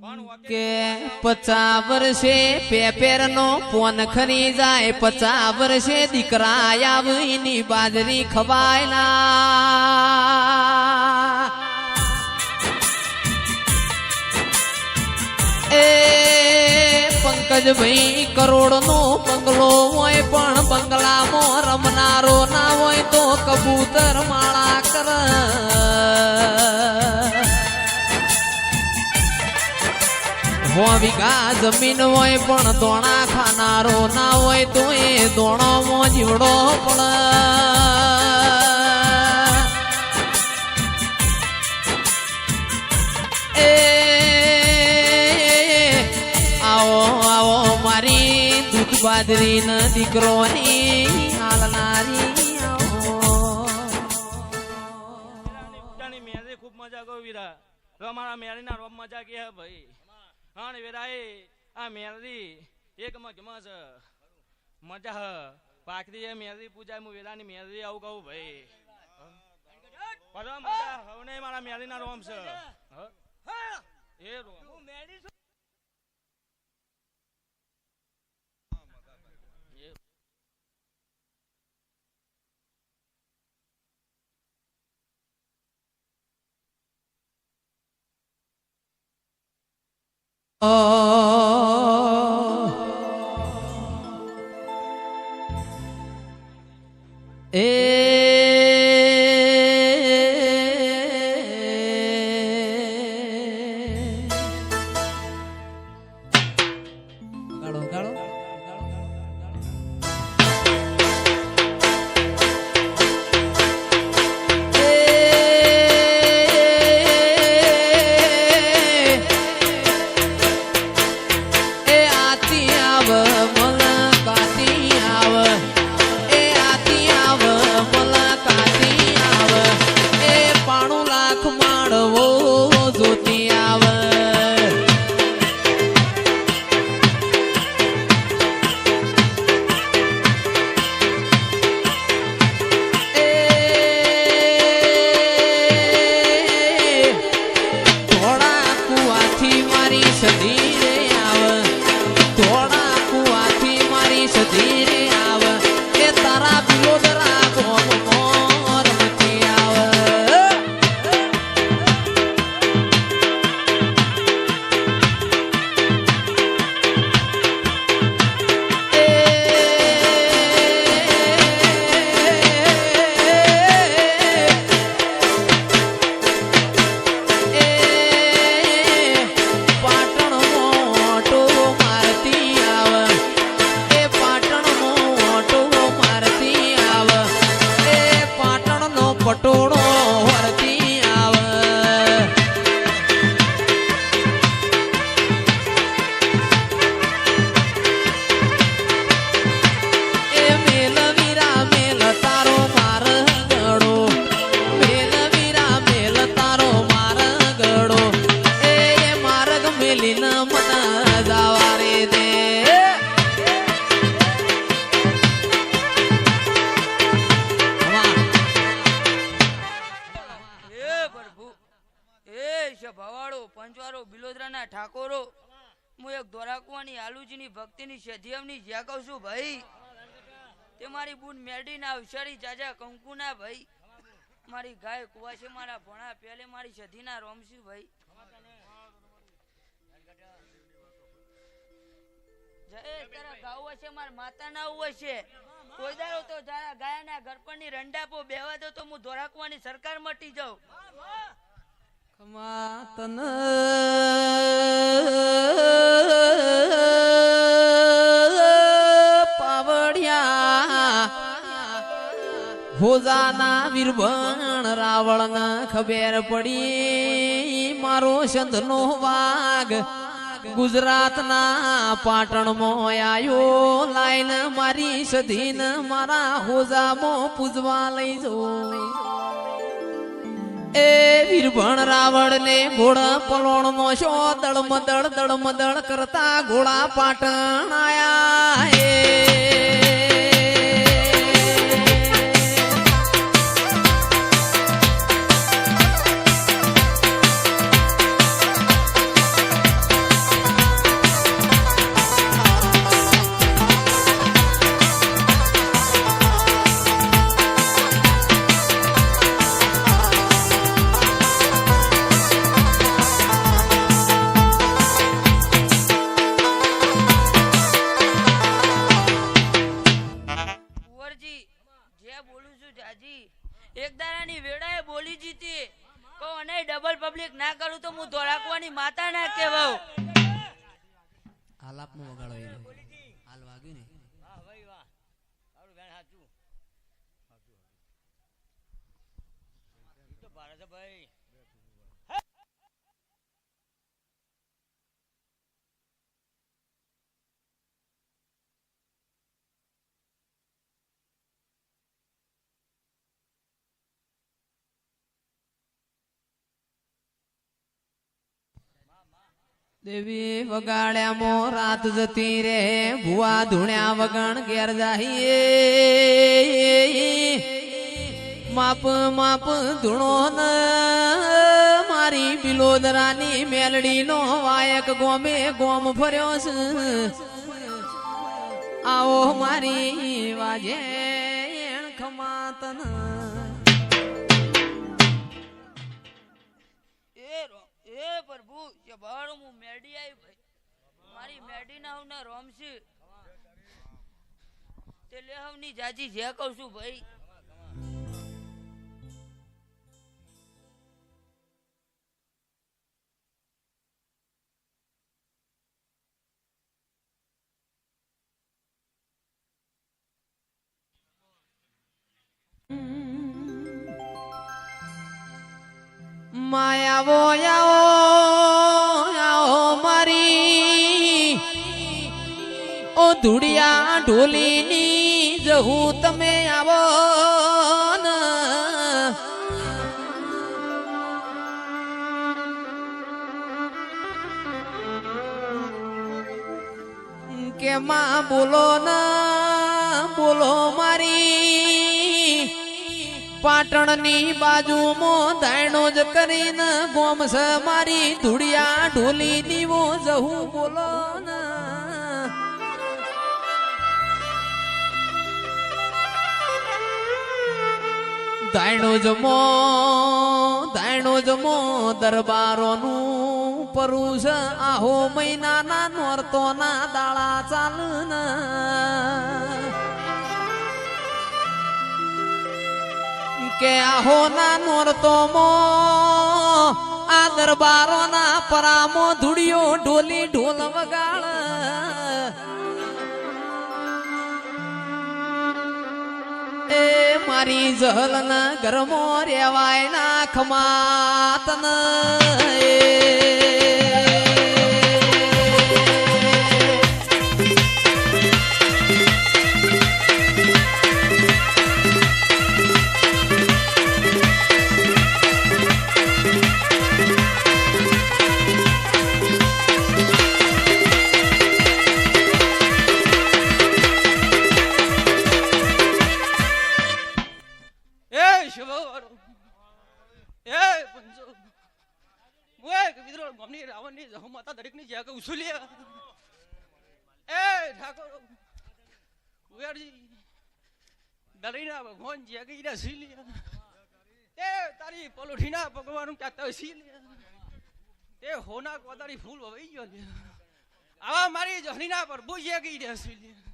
કે પચા વર્ષે પેપેર નો પોન ખરી જાય પચા વર્ષે દીકરા આવીની બાજરી ખવાયલા. એ પંકજભાઈ કરોડ નો બંગલો હોય પણ વીઘા જમીન હોય પણ દોણા ખાનારો ના હોય તો એ દોણોમાં જીવડો પણ. આવો આવો મારી દૂધ બાજરી ન દીકરોની હાલનારી આવો. ખૂબ મજા કહું વીરા અમારા મેરીના રોમ મજા કે ભાઈ? હા ને વીરા આ મેરી એક મગમાં છે મજા હ. પાકરી એ મેરી પૂજા હું વેરાની મેરી આવું કહું ભાઈ. પરમ મજા હવને મારા મેરીના રોમ છે. હ? એ રોમ. એ એ પટોળો હું એક આલુજીની ભક્તિની સધ્યમની જ્યાં કહું છું ભાઈ, તે મારી બુન મેરડીના અવસરી જાજા કંકુના ભાઈ, મારી ગાય કુવા છે, મારા ભણા પેલે મારી સધીના રોમસી ભાઈ. તારા ગાવ હશે મારા માતા ના હોય છે. કોઈ દારો તો તારા ગાયના ગરપણની રંડાપો બેવા દો તો હું ધોરાકવાની સરકાર મટી જાઉં. ખમાતન હોજાના વીરભણ રાવણ ખબેર પડી મારો સંધનો વાઘ ગુજરાતના પાટણમાં આવ્યો લાઈન મારી સધીન મારા હોજામાં પૂજવા લઈ જો એ વીરભણ રાવણ ને ઘોડા પલોણ નો શો દળમદળ દળમદળ કરતા ઘોડા પાટણ આયા. સાચું. ઈ તો દેવી વગાડ્યા મો રાત જતી રે, ભુવા ધૂણ્યા વગણ ઘેર જાહીએ. માપ માપ ધૂણો ન, મારી બિલોદરાની મેલડી નો વાયક ગોમે ગોમ ફર્યો છે આવો મારી વાજે ખમાતન. એ પ્રભુ કે બાળો હું મેડી આવી ભાઈ. મારી મેડી ના હું રોમસી તે લે હવની જાજી જે કહું છું ભાઈ. માયાવો આવો ઓ ધુડિયા ઢોલીની જહું તમે આવો. કે માં બોલો ના, બોલો મારી. પાટણની બાજુમાં દાયણો જ કરીને ગોમસ મારી. ધૂળિયા ઢોલી દીવો જહું બોલો ના. દાયણો જમો દાયણો જમો દરબારોનું પરુષ આહો મહિનાના નોરતોના દાળા ચાલના. કે આહો ના નોરતો મો આ દરબારો ના પરામો ધૂળિયો ઢોલી ઢોલ વગાડ મારી જહલ ના ઘરમો રેવાય ના ખમાતન. ઓય, કે વિદ્રો ગમની રાવણની જહુ માતા દરેકની જ્યાં કે ઉછુલ્યા એ, ઠાકોર કુવેરજી દરીના ભગવાન જ્યાં કે ઈરા સીલ્યા તે તારી પલોઠીના ભગવાન સીલ્યા તે હોના કોદારી ફૂલ વવાઈ ગયો આવા મારી જહનીના પર બુજ્યા કે ઈરા સીલ્યા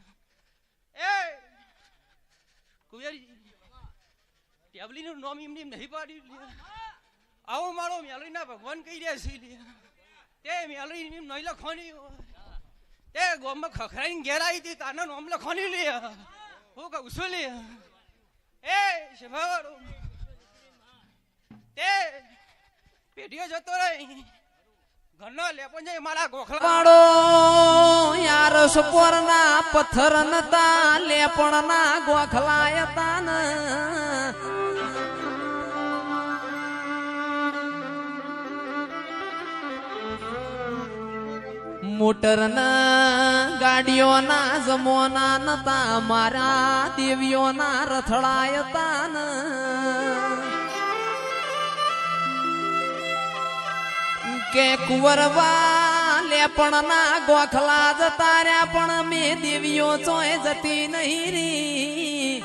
એ ટેબલીનું નામ એમને નહીં પાડ્યું. આવો મારો મેલડીના ભગવાન કહી રહ્યા છે તે મેલરી નહીં લખવાની તે ગોમમાં ખખરાઈ ઘેર આવી હતી, તાના નોમ લખવાની લે હું કહું છું લે એ શભાવાળો. તે પેઢીઓ જતો રહી. ઘરનો લેપો જાય મારા ગોખલાડો યાર સપોરના પથ્થર નતા, લેપણના ગોખલાય મોટરના ગાડીઓના જમોના નતા, મારા દેવીઓના રથડાયતા કે કુંવરવા લેપણના ગોખલા જતા રહ્યા, પણ મેં દેવીઓ ચોય જતી નહીં રી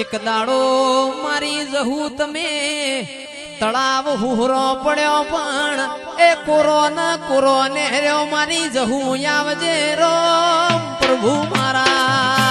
એક દાડો મારી જહુ તમે તળાવ હુહરો પડ્યો પણ એ કુરો ન કોરો ને મારી જહુ આવજે રોમ પ્રભુ મારા.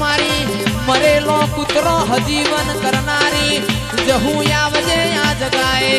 મારી મરેલો કુતરો હજીવન કરનારી જહું આવજે આ જગાએ.